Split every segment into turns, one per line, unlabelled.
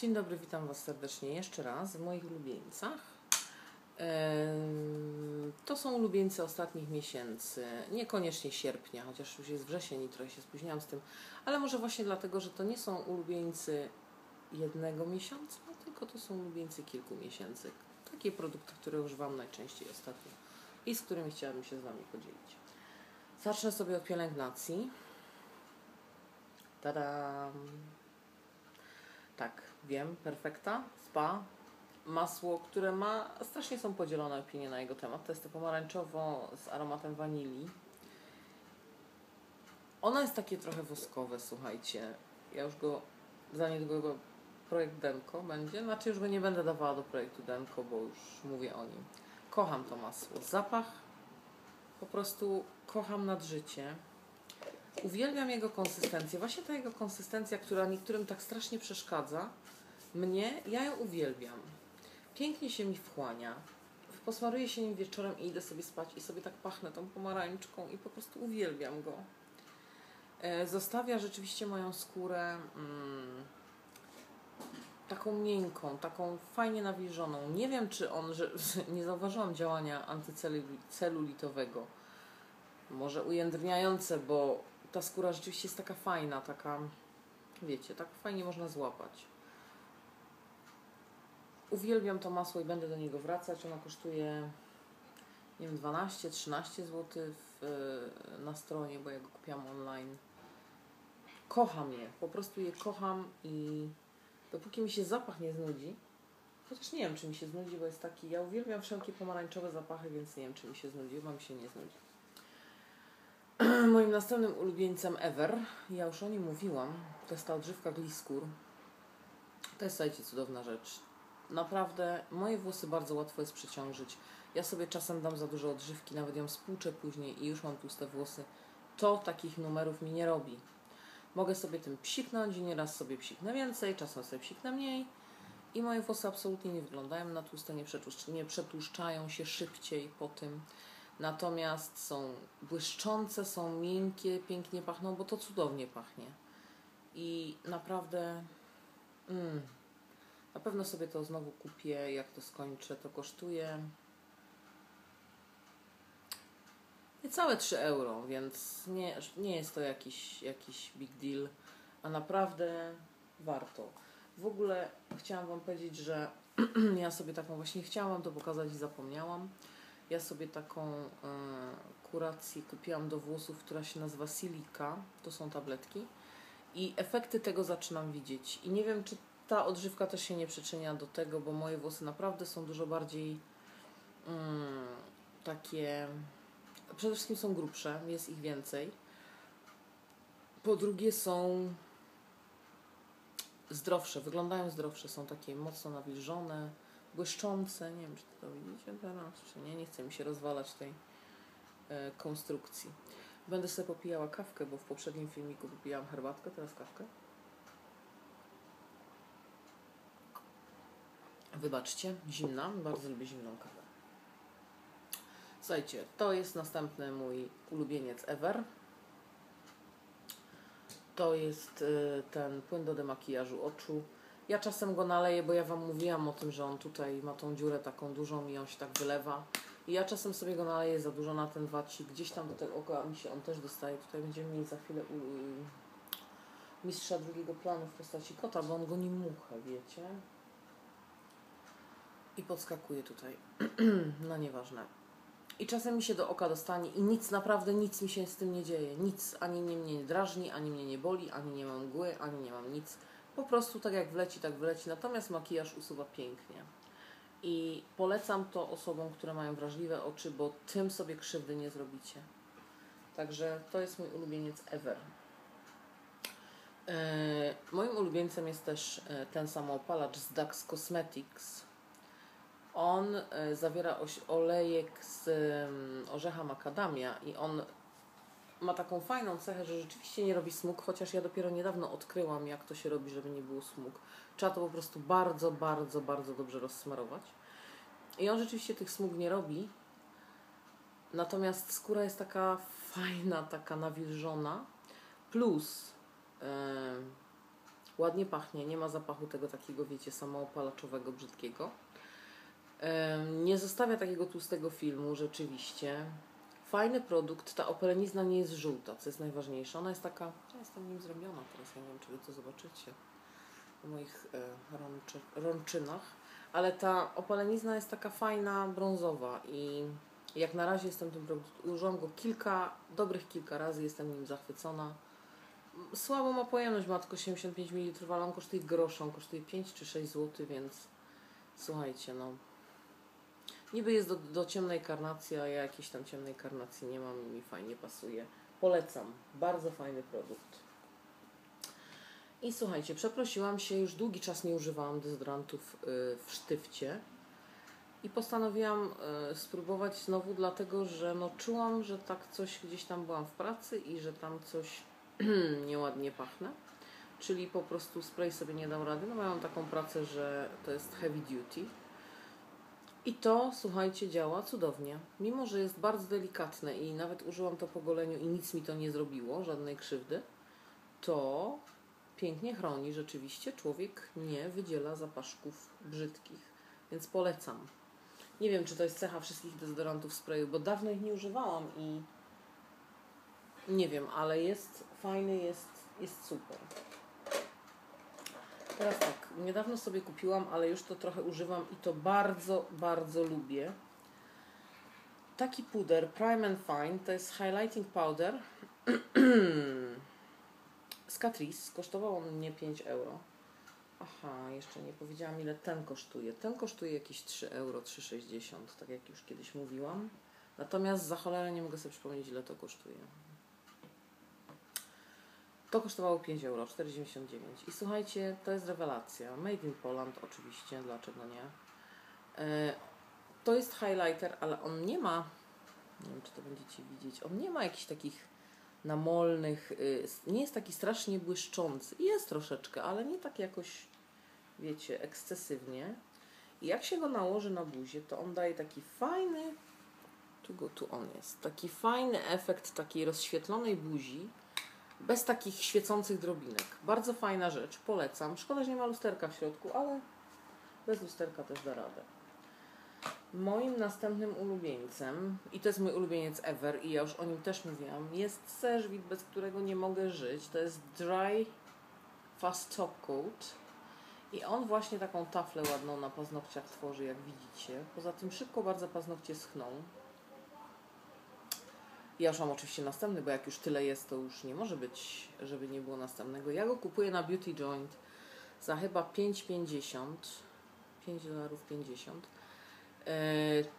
Dzień dobry, witam Was serdecznie jeszcze raz w moich ulubieńcach. To są ulubieńce ostatnich miesięcy, niekoniecznie sierpnia, chociaż już jest wrzesień i trochę się spóźniłam z tym, ale może właśnie dlatego, że to nie są ulubieńcy jednego miesiąca, tylko to są ulubieńcy kilku miesięcy. Takie produkty, które używam najczęściej ostatnio i z którymi chciałabym się z Wami podzielić. Zacznę sobie od pielęgnacji. Tada! Tak, wiem, perfekta, spa, masło, które ma, strasznie są podzielone opinie na jego temat. To jest to pomarańczowo z aromatem wanilii. Ono jest takie trochę woskowe, słuchajcie. Ja już go, za niedługo projekt Demko będzie, znaczy już go nie będę dawała do projektu Demko, bo już mówię o nim. Kocham to masło. Zapach po prostu kocham nad życie. Uwielbiam jego konsystencję. Właśnie ta jego konsystencja, która niektórym tak strasznie przeszkadza, mnie, ja ją uwielbiam. Pięknie się mi wchłania. Posmaruję się nim wieczorem i idę sobie spać i sobie tak pachnę tą pomarańczką i po prostu uwielbiam go. E, Zostawia rzeczywiście moją skórę mm, taką miękką, taką fajnie nawilżoną. Nie wiem, czy on, że nie zauważyłam działania antycelulitowego. Może ujędrniające, bo ta skóra rzeczywiście jest taka fajna, taka, wiecie, tak fajnie można złapać. Uwielbiam to masło i będę do niego wracać. Ono kosztuje, nie wiem, 12-13 zł w, na stronie, bo ja go kupiłam online. Kocham je, po prostu je kocham i dopóki mi się zapach nie znudzi, chociaż nie wiem, czy mi się znudzi, bo jest taki, ja uwielbiam wszelkie pomarańczowe zapachy, więc nie wiem, czy mi się znudzi, chyba mi się nie znudzi. Moim następnym ulubieńcem ever, ja już o nim mówiłam, to jest ta odżywka Gliskur. To jest, słuchajcie, cudowna rzecz. Naprawdę, moje włosy bardzo łatwo jest przeciążyć. Ja sobie czasem dam za dużo odżywki, nawet ją spłuczę później i już mam tłuste włosy. To takich numerów mi nie robi. Mogę sobie tym psiknąć i nieraz sobie psiknę więcej, czasem sobie psiknę mniej. I moje włosy absolutnie nie wyglądają na tłuste, nie, przetłuszcz- przetłuszczają się szybciej po tym. Natomiast są błyszczące, są miękkie, pięknie pachną, bo to cudownie pachnie. I naprawdę mm, na pewno sobie to znowu kupię, jak to skończę. To kosztuje niecałe 3 euro, więc nie, nie jest to jakiś, jakiś big deal, a naprawdę warto. W ogóle chciałam Wam powiedzieć, że ja sobie taką właśnie chciałam to pokazać i zapomniałam. Ja sobie taką e, kurację kupiłam do włosów, która się nazywa Silika. To są tabletki. I efekty tego zaczynam widzieć. I nie wiem, czy ta odżywka też się nie przyczynia do tego, bo moje włosy naprawdę są dużo bardziej mm, takie. Przede wszystkim są grubsze, jest ich więcej. Po drugie są zdrowsze, wyglądają zdrowsze, są takie mocno nawilżone, błyszczące. Nie wiem, czy to widzicie teraz, czy nie. Nie chce mi się rozwalać tej e, konstrukcji. Będę sobie popijała kawkę, bo w poprzednim filmiku popijałam herbatkę, teraz kawkę. Wybaczcie, zimna, bardzo lubię zimną kawę. Słuchajcie, to jest następny mój ulubieniec ever. To jest y, ten płyn do demakijażu oczu. Ja czasem go naleję, bo ja Wam mówiłam o tym, że on tutaj ma tą dziurę taką dużą i on się tak wylewa. I ja czasem sobie go naleję za dużo na ten wacik. Gdzieś tam do tego oka mi się on też dostaje. Tutaj będziemy mieli za chwilę u, y, mistrza drugiego planu w postaci kota, bo on go nie mucha, wiecie? I podskakuje tutaj. no nieważne. I czasem mi się do oka dostanie i nic, naprawdę nic mi się z tym nie dzieje. Nic, ani mnie nie drażni, ani mnie nie boli, ani nie mam mgły, ani nie mam nic. Po prostu tak jak wleci, tak wleci. Natomiast makijaż usuwa pięknie. I polecam to osobom, które mają wrażliwe oczy, bo tym sobie krzywdy nie zrobicie. Także to jest mój ulubieniec ever. E, moim ulubieńcem jest też e, ten samoopalacz z Dax Cosmetics. On e, zawiera olejek z em, orzecha makadamia i on ma taką fajną cechę, że rzeczywiście nie robi smug, chociaż ja dopiero niedawno odkryłam, jak to się robi, żeby nie było smug. Trzeba to po prostu bardzo, bardzo, bardzo dobrze rozsmarować. I on rzeczywiście tych smug nie robi. Natomiast skóra jest taka fajna, taka nawilżona. Plus em, ładnie pachnie, nie ma zapachu tego takiego, wiecie, samoopalaczowego, brzydkiego. Em, Nie zostawia takiego tłustego filmu, rzeczywiście. Fajny produkt, ta opelenizna nie jest żółta, co jest najważniejsze. Ona jest taka, ja jestem nim zrobiona teraz, ja nie wiem, czy wy to zobaczycie w moich e, rączy, rączynach, ale ta opalenizna jest taka fajna, brązowa i jak na razie jestem tym produktem, użyłam go kilka, dobrych kilka razy, jestem nim zachwycona. Słabo ma pojemność, ma tylko 75 ml, ale on kosztuje grosz, on kosztuje 5 czy 6 zł, więc słuchajcie, no. Niby jest do, do ciemnej karnacji, a ja jakiejś tam ciemnej karnacji nie mam i mi fajnie pasuje. Polecam. Bardzo fajny produkt. I słuchajcie, przeprosiłam się, już długi czas nie używałam dezodorantów y, w sztywcie. I postanowiłam y, spróbować znowu, dlatego że no, czułam, że tak coś gdzieś tam byłam w pracy i że tam coś nieładnie pachnę. Czyli po prostu spray sobie nie dał rady. No mam taką pracę, że to jest heavy duty. I to, słuchajcie, działa cudownie. Mimo, że jest bardzo delikatne i nawet użyłam to po goleniu i nic mi to nie zrobiło, żadnej krzywdy, to pięknie chroni rzeczywiście. Człowiek nie wydziela zapaszków brzydkich, więc polecam. Nie wiem, czy to jest cecha wszystkich dezodorantów sprayu, bo dawno ich nie używałam i nie wiem, ale jest fajny, jest, jest super. Teraz tak, niedawno sobie kupiłam, ale już to trochę używam i to bardzo, bardzo lubię. Taki puder Prime and Fine to jest highlighting powder z Catrice. Kosztował on mnie 5 euro. Aha, jeszcze nie powiedziałam ile ten kosztuje. Ten kosztuje jakieś 3 euro, 3,60, tak jak już kiedyś mówiłam. Natomiast za cholerę nie mogę sobie przypomnieć ile to kosztuje. To kosztowało 5 euro, 4,99. I słuchajcie, to jest rewelacja. Made in Poland oczywiście, dlaczego nie? E, to jest highlighter, ale on nie ma, nie wiem czy to będziecie widzieć, on nie ma jakichś takich namolnych, y, nie jest taki strasznie błyszczący. Jest troszeczkę, ale nie tak jakoś, wiecie, ekscesywnie. I jak się go nałoży na buzię, to on daje taki fajny, tu go, tu on jest, taki fajny efekt takiej rozświetlonej buzi, bez takich świecących drobinek. Bardzo fajna rzecz, polecam. Szkoda, że nie ma lusterka w środku, ale bez lusterka też da radę. Moim następnym ulubieńcem, i to jest mój ulubieniec ever, i ja już o nim też mówiłam, jest Serzwit, bez którego nie mogę żyć. To jest Dry Fast Top Coat. I on właśnie taką taflę ładną na paznokciach tworzy, jak widzicie. Poza tym szybko bardzo paznokcie schną. Ja już mam oczywiście następny, bo jak już tyle jest, to już nie może być, żeby nie było następnego. Ja go kupuję na Beauty Joint za chyba 5,50. 5 dolarów 50. E,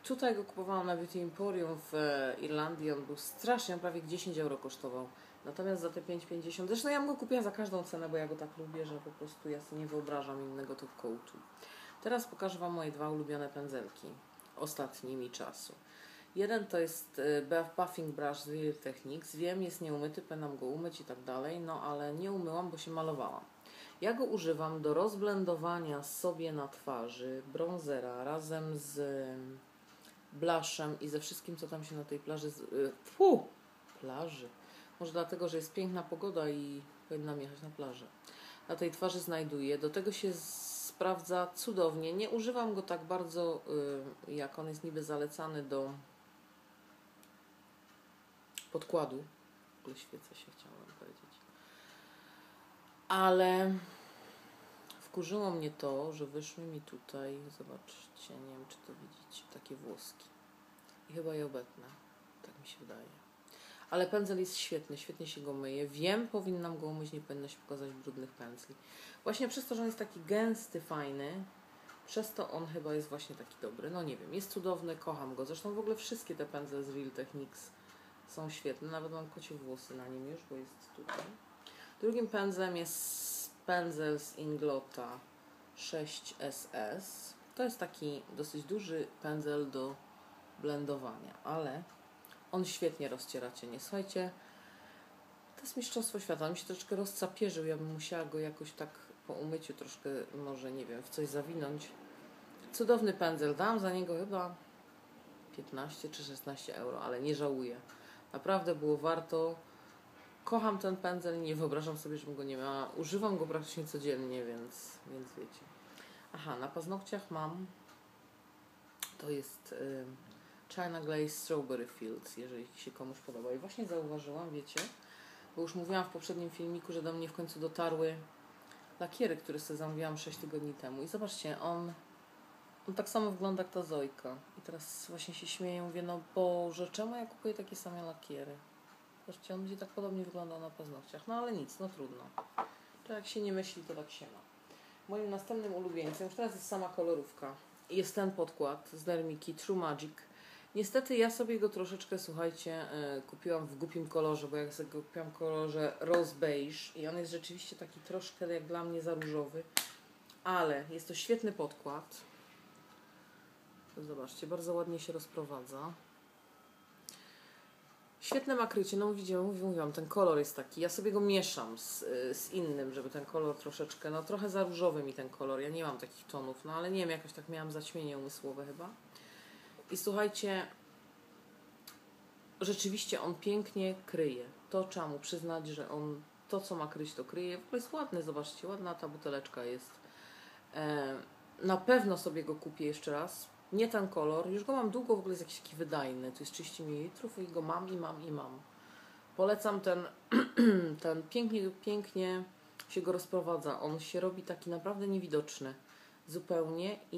tutaj go kupowałam na Beauty Emporium w Irlandii. On był strasznie, on prawie 10 euro kosztował. Natomiast za te 5,50, zresztą ja go kupiłam za każdą cenę, bo ja go tak lubię, że po prostu ja sobie nie wyobrażam innego top coatu. Teraz pokażę Wam moje dwa ulubione pędzelki ostatnimi czasu. Jeden to jest Buff- Buffing Brush z Real Techniques. Wiem, jest nieumyty, powinnam go umyć i tak dalej, no ale nie umyłam, bo się malowałam. Ja go używam do rozblendowania sobie na twarzy bronzera razem z em, blushem i ze wszystkim, co tam się na tej plaży... y, Fu! Plaży. Może dlatego, że jest piękna pogoda i powinnam jechać na plażę. Na tej twarzy znajduję. Do tego się sprawdza cudownie. Nie używam go tak bardzo, y, jak on jest niby zalecany do podkładu. W świecę się chciałam powiedzieć. Ale wkurzyło mnie to, że wyszły mi tutaj, zobaczcie, nie wiem czy to widzicie, takie włoski. I chyba je obetnę. Tak mi się wydaje. Ale pędzel jest świetny, świetnie się go myje. Wiem, powinnam go umyć, nie powinno się pokazać brudnych pędzli. Właśnie przez to, że on jest taki gęsty, fajny, przez to on chyba jest właśnie taki dobry. No nie wiem, jest cudowny, kocham go. Zresztą w ogóle wszystkie te pędzle z Real Techniques są świetne. Nawet mam kocie włosy na nim już, bo jest tutaj. Drugim pędzlem jest pędzel z Inglota 6SS. To jest taki dosyć duży pędzel do blendowania, ale on świetnie rozciera cienie. Słuchajcie, to jest mistrzostwo świata. On mi się troszeczkę rozcapierzył. Ja bym musiała go jakoś tak po umyciu troszkę, może nie wiem, w coś zawinąć. Cudowny pędzel. Dałam za niego chyba 15 czy 16 euro, ale nie żałuję. Naprawdę było warto. Kocham ten pędzel i nie wyobrażam sobie, żebym go nie miała. Używam go praktycznie codziennie, więc, więc wiecie. Aha, na paznokciach mam. To jest y, China Glaze Strawberry Fields, jeżeli się komuś podoba. I właśnie zauważyłam, wiecie, bo już mówiłam w poprzednim filmiku, że do mnie w końcu dotarły lakiery, które sobie zamówiłam 6 tygodni temu. I zobaczcie, on, on tak samo wygląda jak ta Zojka. I teraz właśnie się śmieję, mówię, no Boże, czemu ja kupuję takie same lakiery? Zobaczcie, on będzie tak podobnie wyglądał na paznokciach. No ale nic, no trudno. To jak się nie myśli, to tak się ma. Moim następnym ulubieńcem, już teraz jest sama kolorówka, jest ten podkład z Dermiki True Magic. Niestety ja sobie go troszeczkę, słuchajcie, y, kupiłam w głupim kolorze, bo ja sobie go kupiłam w kolorze rose beige i on jest rzeczywiście taki troszkę jak dla mnie za różowy, ale jest to świetny podkład. Zobaczcie, bardzo ładnie się rozprowadza. Świetne makrycie, no widzicie, mówiłam, ten kolor jest taki, ja sobie go mieszam z, z innym, żeby ten kolor troszeczkę, no trochę za różowy mi ten kolor, ja nie mam takich tonów, no ale nie wiem, jakoś tak miałam zaćmienie umysłowe chyba. I słuchajcie, rzeczywiście on pięknie kryje, to trzeba mu przyznać, że on to, co ma kryć, to kryje, w ogóle jest ładny, zobaczcie, ładna ta buteleczka jest. E, na pewno sobie go kupię jeszcze raz, nie ten kolor. Już go mam długo, w ogóle jest jakiś taki wydajny. To jest 30 ml i go mam i mam i mam. Polecam ten, ten pięknie, pięknie się go rozprowadza. On się robi taki naprawdę niewidoczny zupełnie i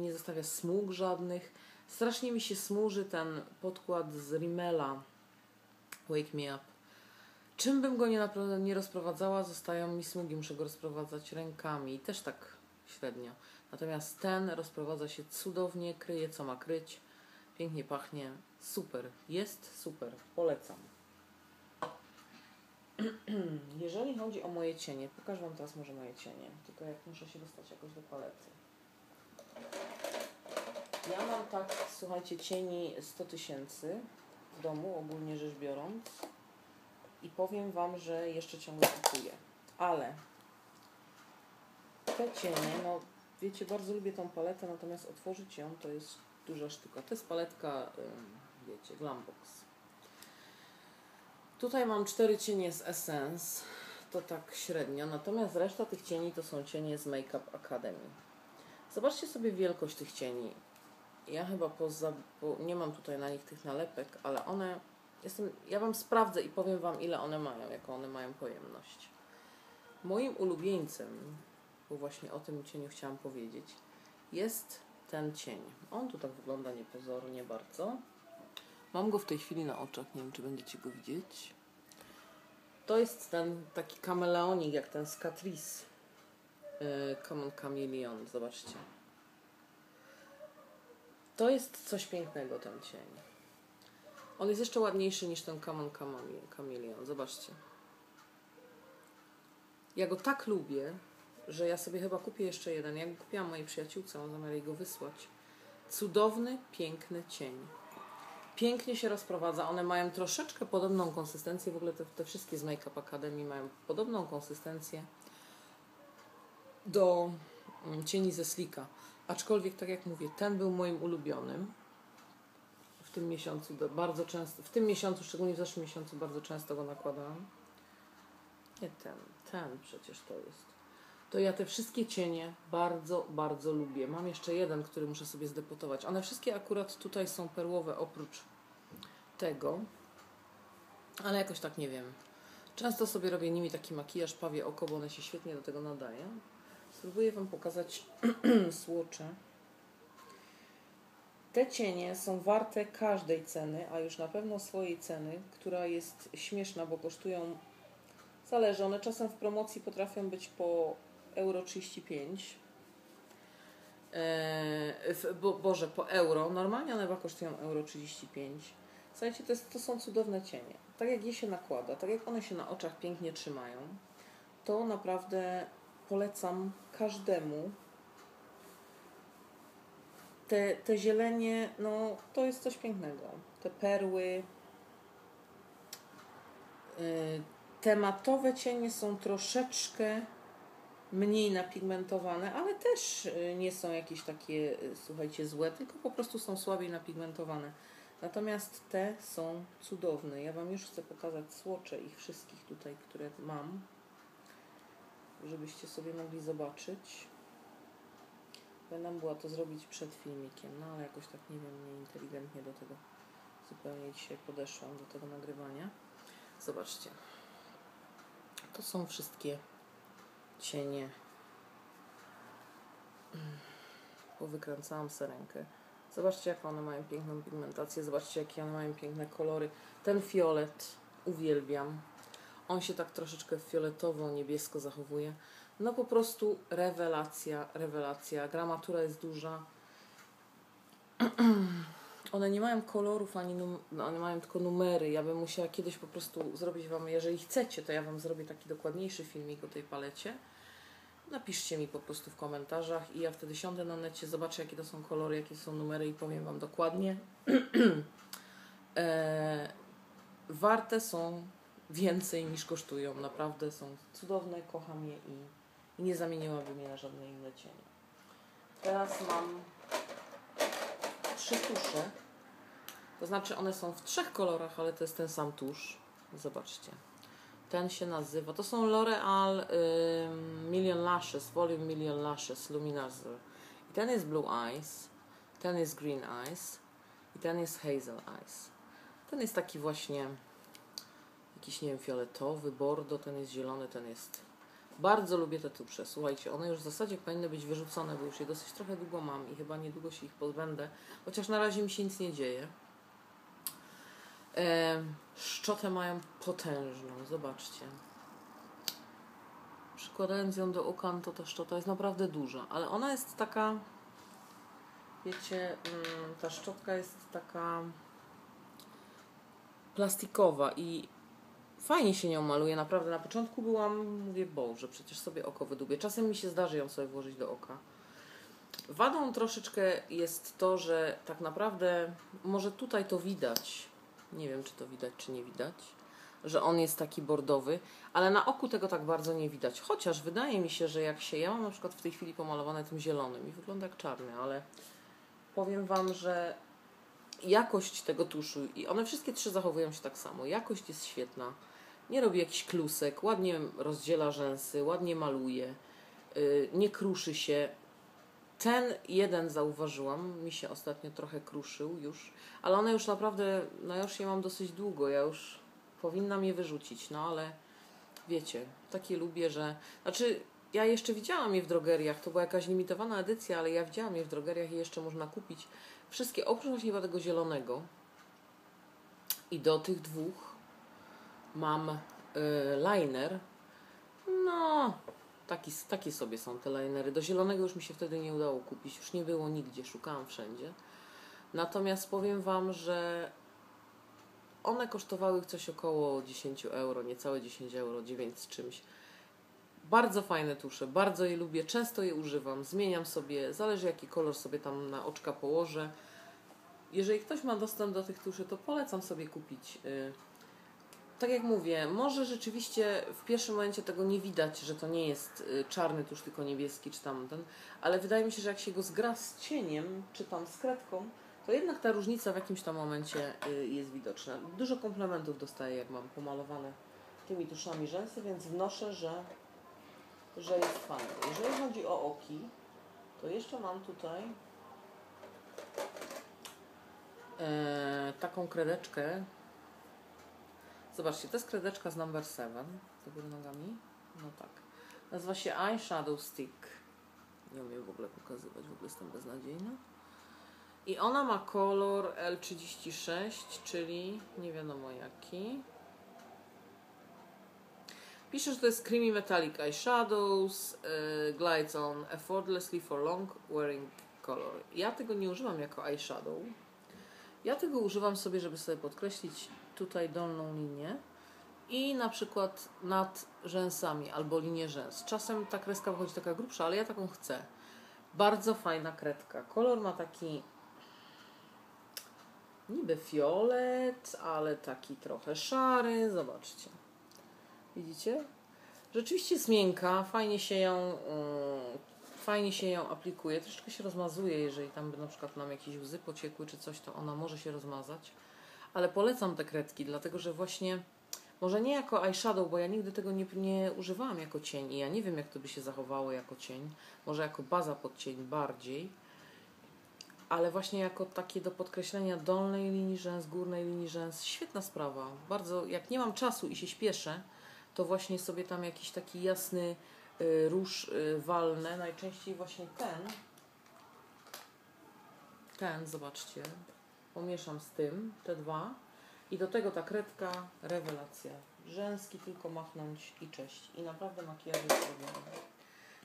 nie zostawia smug żadnych. Strasznie mi się smuży ten podkład z Rimmela Wake Me Up. Czym bym go nie, nie rozprowadzała, zostają mi smugi. Muszę go rozprowadzać rękami. Też tak średnio. Natomiast ten rozprowadza się cudownie, kryje co ma kryć, pięknie pachnie, super, jest super, polecam. Jeżeli chodzi o moje cienie, pokażę Wam teraz może moje cienie, tylko jak muszę się dostać jakoś do palety. Ja mam tak, słuchajcie, cieni 100 tysięcy w domu, ogólnie rzecz biorąc. I powiem Wam, że jeszcze ciągle kupuję. Ale te cienie, no Wiecie, bardzo lubię tą paletę, natomiast otworzyć ją to jest duża sztuka. To jest paletka, wiecie, Glambox. Tutaj mam cztery cienie z Essence, to tak średnio, natomiast reszta tych cieni to są cienie z Makeup Academy. Zobaczcie sobie wielkość tych cieni. Ja chyba poza, bo nie mam tutaj na nich tych nalepek, ale one, jestem, ja Wam sprawdzę i powiem Wam ile one mają, jaką one mają pojemność. Moim ulubieńcem bo właśnie o tym cieniu chciałam powiedzieć, jest ten cień. On tu tak wygląda niepozornie bardzo. Mam go w tej chwili na oczach, nie wiem czy będziecie go widzieć. To jest ten taki kameleonik, jak ten z Catrice. Yy, Common Chameleon, zobaczcie. To jest coś pięknego, ten cień. On jest jeszcze ładniejszy niż ten Common Chameleon, zobaczcie. Ja go tak lubię, że ja sobie chyba kupię jeszcze jeden. Jak kupiłam mojej przyjaciółce, mam zamiar jej go wysłać. Cudowny, piękny cień. Pięknie się rozprowadza. One mają troszeczkę podobną konsystencję. W ogóle te, te wszystkie z Make Up Academy mają podobną konsystencję do mm, cieni ze Slika. Aczkolwiek, tak jak mówię, ten był moim ulubionym. W tym miesiącu bardzo często, w tym miesiącu, szczególnie w zeszłym miesiącu, bardzo często go nakładałam. Nie ten, ten przecież to jest to ja te wszystkie cienie bardzo, bardzo lubię. Mam jeszcze jeden, który muszę sobie zdepotować. One wszystkie akurat tutaj są perłowe oprócz tego, ale jakoś tak nie wiem. Często sobie robię nimi taki makijaż, pawie oko, bo one się świetnie do tego nadają. Spróbuję Wam pokazać słocze. Te cienie są warte każdej ceny, a już na pewno swojej ceny, która jest śmieszna, bo kosztują, zależy, one czasem w promocji potrafią być po euro 35. E, bo, Boże, po euro. Normalnie one chyba kosztują euro 35. Słuchajcie, to, jest, to są cudowne cienie. Tak jak je się nakłada, tak jak one się na oczach pięknie trzymają, to naprawdę polecam każdemu. Te, te zielenie, no to jest coś pięknego. Te perły. Yy, tematowe cienie są troszeczkę mniej napigmentowane, ale też y, nie są jakieś takie, y, słuchajcie, złe, tylko po prostu są słabiej napigmentowane. Natomiast te są cudowne. Ja Wam już chcę pokazać słocze ich wszystkich tutaj, które mam, żebyście sobie mogli zobaczyć. Będę była to zrobić przed filmikiem, no ale jakoś tak nie wiem, nieinteligentnie do tego zupełnie dzisiaj podeszłam, do tego nagrywania. Zobaczcie. To są wszystkie cienie. Powykręcałam serenkę. Zobaczcie, jak one mają piękną pigmentację. Zobaczcie, jakie one mają piękne kolory. Ten fiolet uwielbiam. On się tak troszeczkę fioletowo-niebiesko zachowuje. No po prostu rewelacja, rewelacja. Gramatura jest duża. One nie mają kolorów ani num- no, one mają tylko numery. Ja bym musiała kiedyś po prostu zrobić Wam, jeżeli chcecie, to ja Wam zrobię taki dokładniejszy filmik o tej palecie. Napiszcie mi po prostu w komentarzach i ja wtedy siądę na necie, zobaczę jakie to są kolory, jakie są numery i powiem Wam dokładnie. e, warte są więcej niż kosztują. Naprawdę są cudowne, kocham je i, nie zamieniłabym je na żadne inne cienie. Teraz mam trzy tusze. To znaczy one są w trzech kolorach, ale to jest ten sam tusz. Zobaczcie. Ten się nazywa, to są L'Oreal ym, Million Lashes, Volume Million Lashes Luminizer. I ten jest Blue Eyes, ten jest Green Eyes i ten jest Hazel Eyes. Ten jest taki właśnie jakiś, nie wiem, fioletowy, bordo, ten jest zielony, ten jest... Bardzo lubię te tusze. Słuchajcie, one już w zasadzie powinny być wyrzucone, bo już je dosyć trochę długo mam i chyba niedługo się ich pozbędę. Chociaż na razie mi się nic nie dzieje. E, szczotę mają potężną, zobaczcie. Przykładając ją do oka, no to ta szczota jest naprawdę duża, ale ona jest taka, wiecie, mm, ta szczotka jest taka plastikowa i fajnie się nią maluje, naprawdę. Na początku byłam, mówię, Boże, przecież sobie oko wydubię. Czasem mi się zdarzy ją sobie włożyć do oka. Wadą troszeczkę jest to, że tak naprawdę, może tutaj to widać, nie wiem czy to widać, czy nie widać, że on jest taki bordowy, ale na oku tego tak bardzo nie widać. Chociaż wydaje mi się, że jak się, ja mam na przykład w tej chwili pomalowane tym zielonym i wygląda jak czarny, ale powiem Wam, że jakość tego tuszu i one wszystkie trzy zachowują się tak samo. Jakość jest świetna. Nie robi jakiś klusek, ładnie rozdziela rzęsy, ładnie maluje, yy, nie kruszy się. Ten jeden zauważyłam, mi się ostatnio trochę kruszył już, ale one już naprawdę, no już je mam dosyć długo, ja już powinnam je wyrzucić, no ale wiecie, takie lubię, że, znaczy ja jeszcze widziałam je w drogeriach, to była jakaś limitowana edycja, ale ja widziałam je w drogeriach i jeszcze można kupić wszystkie, oprócz właśnie tego zielonego i do tych dwóch mam y, liner, no taki, takie sobie są te linery. Do zielonego już mi się wtedy nie udało kupić, już nie było nigdzie, szukałam wszędzie. Natomiast powiem Wam, że one kosztowały coś około 10 euro, niecałe 10 euro, 9 z czymś. Bardzo fajne tusze, bardzo je lubię, często je używam, zmieniam sobie, zależy jaki kolor sobie tam na oczka położę. Jeżeli ktoś ma dostęp do tych tuszy, to polecam sobie kupić. y, Tak jak mówię, może rzeczywiście w pierwszym momencie tego nie widać, że to nie jest y, czarny tusz, tylko niebieski czy tamten, ale wydaje mi się, że jak się go zgra z cieniem, czy tam z kredką, to jednak ta różnica w jakimś tam momencie y, jest widoczna. Dużo komplementów dostaję, jak mam pomalowane tymi tuszami rzęsy, więc wnoszę, że, że jest fajnie. Jeżeli chodzi o oki, to jeszcze mam tutaj e, taką kredeczkę. Zobaczcie, to jest kredeczka z number 7 do góry nogami. No tak. Nazywa się Eyeshadow Stick. Nie umiem w ogóle pokazywać, w ogóle jestem beznadziejna. I ona ma kolor L36, czyli nie wiadomo jaki. Pisze, że to jest Creamy Metallic Eyeshadows, y, glides on effortlessly for long wearing color. Ja tego nie używam jako eyeshadow. Ja tego używam sobie, żeby sobie podkreślić tutaj dolną linię i na przykład nad rzęsami albo linię rzęs. Czasem ta kreska wychodzi taka grubsza, ale ja taką chcę. Bardzo fajna kredka. Kolor ma taki niby fiolet, ale taki trochę szary. Zobaczcie. Widzicie? Rzeczywiście jest miękka, fajnie się ją, yy, fajnie się ją aplikuje. Troszeczkę się rozmazuje, jeżeli tam by na przykład nam jakieś łzy pociekły czy coś, to ona może się rozmazać. Ale polecam te kredki, dlatego że właśnie, może nie jako eyeshadow, bo ja nigdy tego nie, nie używałam jako cień i ja nie wiem, jak to by się zachowało jako cień. Może jako baza pod cień bardziej. Ale właśnie jako takie do podkreślenia dolnej linii rzęs, górnej linii rzęs. Świetna sprawa. Bardzo, jak nie mam czasu i się śpieszę, to właśnie sobie tam jakiś taki jasny y, róż y, walnę. Najczęściej właśnie ten. Ten, zobaczcie. Pomieszam z tym, te dwa. I do tego ta kredka, rewelacja. Rzęski tylko machnąć i cześć. I naprawdę makijaż jest.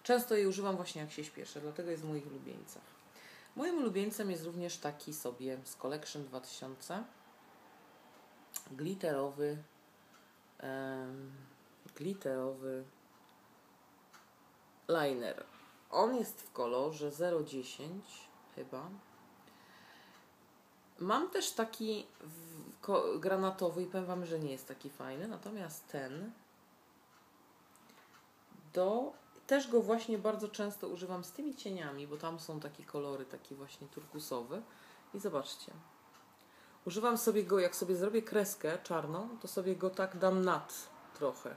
Często jej używam właśnie jak się śpieszę, dlatego jest w moich ulubieńcach. Moim ulubieńcem jest również taki sobie z Collection 2000 glitterowy em, glitterowy liner. On jest w kolorze 010 chyba. Mam też taki granatowy i powiem Wam, że nie jest taki fajny, natomiast ten do też go właśnie bardzo często używam z tymi cieniami, bo tam są takie kolory, taki właśnie turkusowy. I zobaczcie. Używam sobie go, jak sobie zrobię kreskę czarną, to sobie go tak dam nad trochę.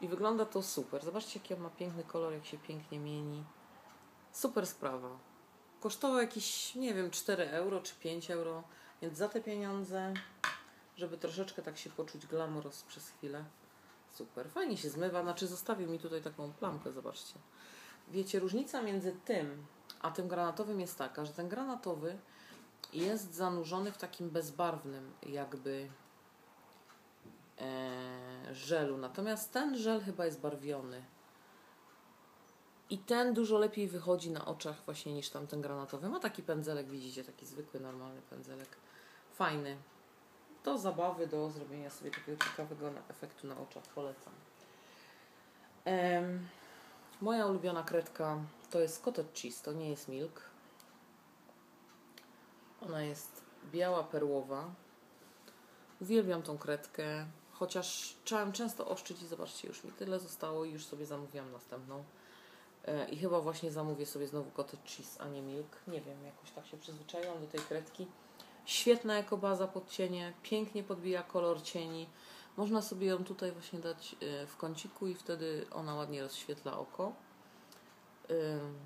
I wygląda to super. Zobaczcie, jaki on ma piękny kolor, jak się pięknie mieni. Super sprawa. Kosztował jakieś, nie wiem, 4 euro czy 5 euro, więc za te pieniądze, żeby troszeczkę tak się poczuć glamouros przez chwilę. Super. Fajnie się zmywa, znaczy zostawił mi tutaj taką plamkę, zobaczcie. Wiecie, różnica między tym a tym granatowym jest taka, że ten granatowy jest zanurzony w takim bezbarwnym jakby e, żelu. Natomiast ten żel chyba jest barwiony. I ten dużo lepiej wychodzi na oczach właśnie niż tamten granatowy. Ma taki pędzelek, widzicie, taki zwykły, normalny pędzelek. Fajny. Do zabawy, do zrobienia sobie takiego ciekawego efektu na oczach polecam. Moja ulubiona kredka to jest cottage cheese, to nie jest milk. Ona jest biała, perłowa. Uwielbiam tą kredkę, chociaż trzeba często oszczyć i zobaczcie, już mi tyle zostało i już sobie zamówiłam następną. E, I chyba właśnie zamówię sobie znowu cottage cheese, a nie milk. Nie wiem, jakoś tak się przyzwyczaiłam do tej kredki. Świetna jako baza pod cienie, pięknie podbija kolor cieni. Można sobie ją tutaj właśnie dać e, w kąciku i wtedy ona ładnie rozświetla oko. Ym,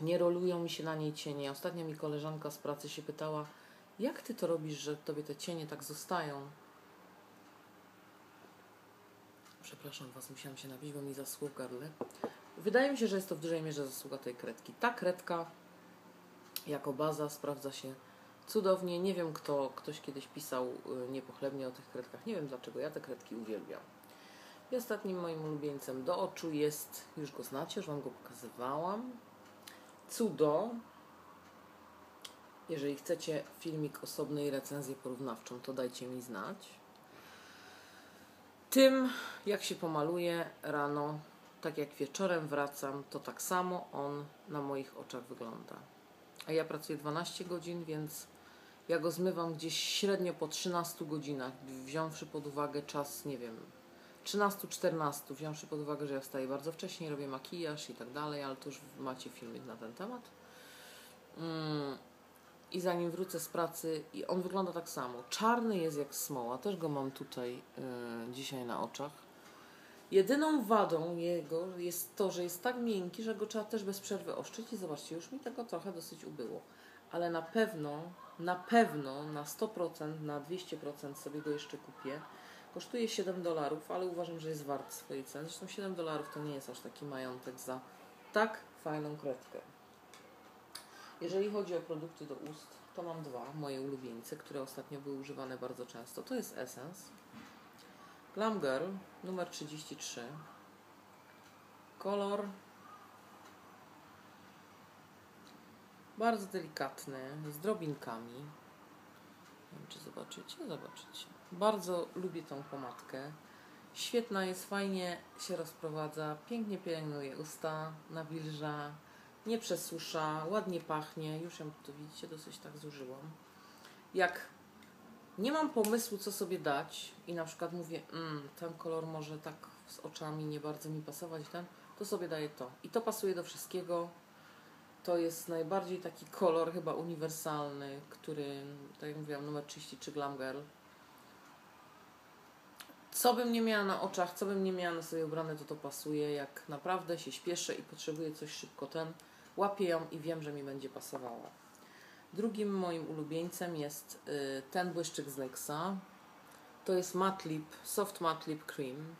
Nie rolują mi się na niej cienie. Ostatnio mi koleżanka z pracy się pytała, jak ty to robisz, że tobie te cienie tak zostają? Przepraszam Was, musiałam się napić, bo mi zaschło gardle. Wydaje mi się, że jest to w dużej mierze zasługa tej kredki. Ta kredka jako baza sprawdza się cudownie. Nie wiem, kto, ktoś kiedyś pisał y, niepochlebnie o tych kredkach. Nie wiem dlaczego, ja te kredki uwielbiam. I ostatnim moim ulubieńcem do oczu jest, już go znacie, już Wam go pokazywałam. Cudo. Jeżeli chcecie filmik osobny i recenzję porównawczą, to dajcie mi znać. Tym, jak się pomaluję rano, tak jak wieczorem wracam, to tak samo on na moich oczach wygląda. A ja pracuję 12 godzin, więc ja go zmywam gdzieś średnio po 13 godzinach, wziąwszy pod uwagę czas, nie wiem, 13-14, wziąwszy pod uwagę, że ja wstaję bardzo wcześnie, robię makijaż i tak dalej, ale to już macie filmik na ten temat. Mm. I zanim wrócę z pracy, i on wygląda tak samo. Czarny jest jak smoła, też go mam tutaj y, dzisiaj na oczach. Jedyną wadą jego jest to, że jest tak miękki, że go trzeba też bez przerwy oszczyć i zobaczcie, już mi tego trochę dosyć ubyło. Ale na pewno, na pewno, na 100%, na 200% sobie go jeszcze kupię. Kosztuje 7 dolarów, ale uważam, że jest wart swojej ceny. Zresztą 7 dolarów to nie jest aż taki majątek za tak fajną kredkę. Jeżeli chodzi o produkty do ust, to mam dwa, moje ulubieńce, które ostatnio były używane bardzo często. To jest Essence. Glam Girl numer 33. Kolor bardzo delikatny, z drobinkami. Nie wiem, czy zobaczycie? Zobaczycie. Bardzo lubię tą pomadkę. Świetna jest, fajnie się rozprowadza, pięknie pielęgnuje usta, nawilża, nie przesusza, ładnie pachnie. Już ją tu widzicie, dosyć tak zużyłam. Jak nie mam pomysłu, co sobie dać i na przykład mówię, mm, ten kolor może tak z oczami nie bardzo mi pasować, ten to sobie daję to. I to pasuje do wszystkiego. To jest najbardziej taki kolor chyba uniwersalny, który, tak jak mówiłam, numer 33 Glam Girl. Co bym nie miała na oczach, co bym nie miała na sobie ubrane, to to pasuje. Jak naprawdę się śpieszę i potrzebuję coś szybko ten, łapię ją i wiem, że mi będzie pasowała. Drugim moim ulubieńcem jest y, ten błyszczyk z Nexa. To jest Matte Lip, Soft Matte Lip Cream.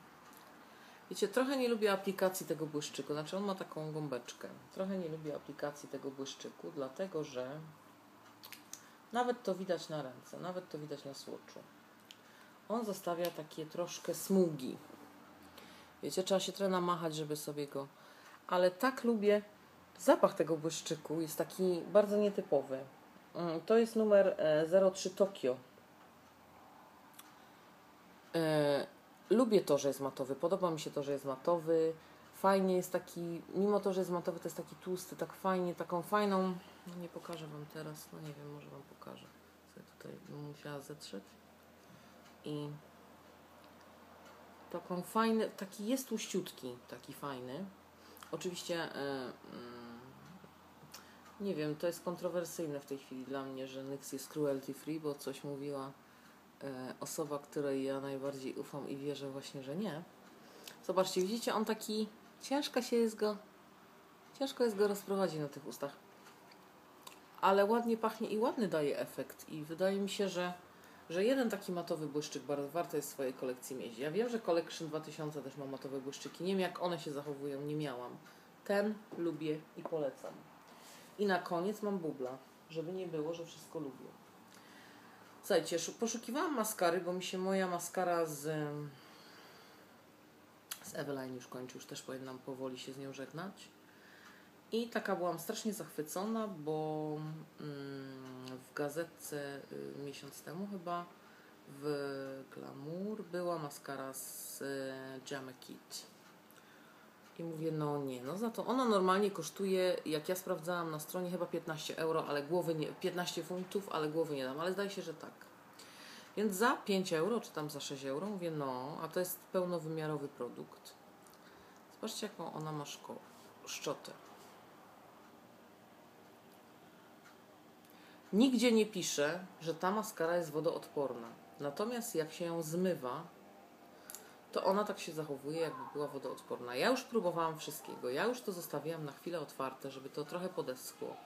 Wiecie, trochę nie lubię aplikacji tego błyszczyku, znaczy on ma taką gąbeczkę. Trochę nie lubię aplikacji tego błyszczyku, dlatego że nawet to widać na ręce, nawet to widać na słoczu. On zostawia takie troszkę smugi. Wiecie, trzeba się trochę namachać, żeby sobie go... Ale tak lubię... Zapach tego błyszczyku jest taki bardzo nietypowy. Mm, To jest numer e, 03 Tokio. E, Lubię to, że jest matowy. Podoba mi się to, że jest matowy. Fajnie jest taki, mimo to, że jest matowy, to jest taki tłusty, tak fajnie, taką fajną. No nie pokażę Wam teraz, no nie wiem, może Wam pokażę. Sobie tutaj bym musiała zetrzeć. I taką fajny, taki jest tłuściutki, taki fajny. Oczywiście, e, mm, nie wiem, to jest kontrowersyjne w tej chwili dla mnie, że Nyx jest cruelty free, bo coś mówiła e, osoba, której ja najbardziej ufam i wierzę właśnie, że nie. Zobaczcie, widzicie, on taki, ciężko się jest go, ciężko jest go rozprowadzić na tych ustach. Ale ładnie pachnie i ładny daje efekt i wydaje mi się, że, że jeden taki matowy błyszczyk bardzo warto jest w swojej kolekcji mieć. Ja wiem, że Collection 2000 też ma matowe błyszczyki. Nie wiem, jak one się zachowują, nie miałam. Ten lubię i polecam. I na koniec mam bubla, żeby nie było, że wszystko lubię. Słuchajcie, szu- poszukiwałam maskary, bo mi się moja maskara z, z Eveline już kończy, już też powinnam powoli się z nią żegnać. I taka byłam strasznie zachwycona, bo mm, w gazetce y, miesiąc temu chyba w Glamour była maskara z y, Jammy Kit. I mówię, no nie, no za to ona normalnie kosztuje, jak ja sprawdzałam na stronie, chyba 15 euro, ale głowy nie, 15 funtów, ale głowy nie dam, ale zdaje się, że tak. Więc za 5 euro, czy tam za 6 euro, mówię, no, a to jest pełnowymiarowy produkt. Zobaczcie, jaką ona ma szczotę. Nigdzie nie pisze, że ta maskara jest wodoodporna. Natomiast jak się ją zmywa, to ona tak się zachowuje, jakby była wodoodporna. Ja już próbowałam wszystkiego. Ja już to zostawiłam na chwilę otwarte, żeby to trochę podeschło.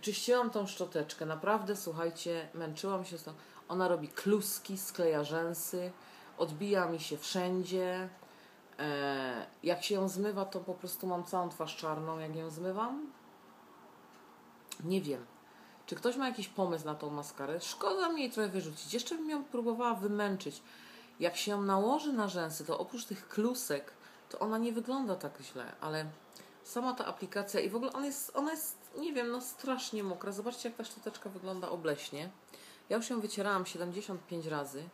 Czyściłam tą szczoteczkę. Naprawdę, słuchajcie, męczyłam się z tą. Ona robi kluski, skleja rzęsy, odbija mi się wszędzie. E, jak się ją zmywa, to po prostu mam całą twarz czarną, jak ją zmywam. Nie wiem. Czy ktoś ma jakiś pomysł na tą maskarę? Szkoda mi jej trochę wyrzucić. Jeszcze bym ją próbowała wymęczyć. Jak się ją nałoży na rzęsy, to oprócz tych klusek, to ona nie wygląda tak źle, ale sama ta aplikacja i w ogóle ona jest, ona jest, nie wiem, no strasznie mokra. Zobaczcie, jak ta szczoteczka wygląda obleśnie. Ja już ją wycierałam 75 razy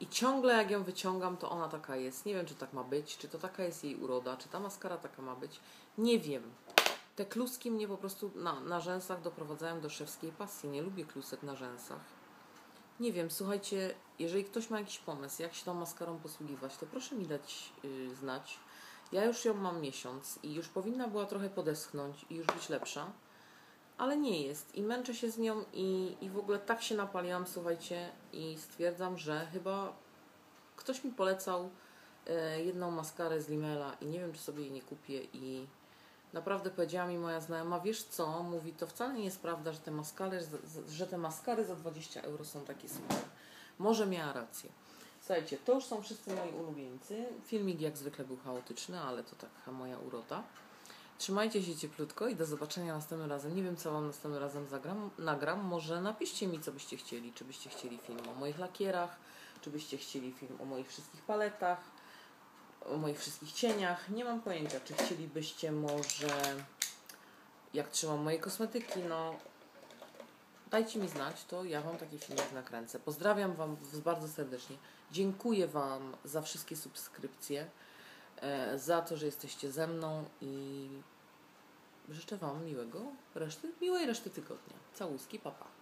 i ciągle jak ją wyciągam, to ona taka jest. Nie wiem, czy tak ma być, czy to taka jest jej uroda, czy ta maskara taka ma być. Nie wiem. Te kluski mnie po prostu na, na rzęsach doprowadzają do szewskiej pasji. Nie lubię klusek na rzęsach. Nie wiem, słuchajcie, jeżeli ktoś ma jakiś pomysł, jak się tą maskarą posługiwać, to proszę mi dać yy, znać. Ja już ją mam miesiąc i już powinna była trochę podeschnąć i już być lepsza, ale nie jest. I męczę się z nią i, i w ogóle tak się napaliłam, słuchajcie, i stwierdzam, że chyba ktoś mi polecał e, jedną maskarę z Limela i nie wiem, czy sobie jej nie kupię i naprawdę powiedziała mi moja znajoma, wiesz co, mówi, to wcale nie jest prawda, że te maskary, że te maskary za 20 euro są takie super. Może miała rację. Słuchajcie, to już są wszyscy moi ulubieńcy. Filmik jak zwykle był chaotyczny, ale to taka moja urota. Trzymajcie się cieplutko i do zobaczenia następnym razem. Nie wiem, co Wam następnym razem zagram, nagram. Może napiszcie mi, co byście chcieli. Czy byście chcieli film o moich lakierach, czy byście chcieli film o moich wszystkich paletach, o moich wszystkich cieniach. Nie mam pojęcia, czy chcielibyście może, jak trzymam moje kosmetyki, no dajcie mi znać, to ja Wam taki filmik nakręcę. Pozdrawiam Wam bardzo serdecznie. Dziękuję Wam za wszystkie subskrypcje, e, za to, że jesteście ze mną i życzę Wam miłego reszty, miłej reszty tygodnia. Całuski, papa.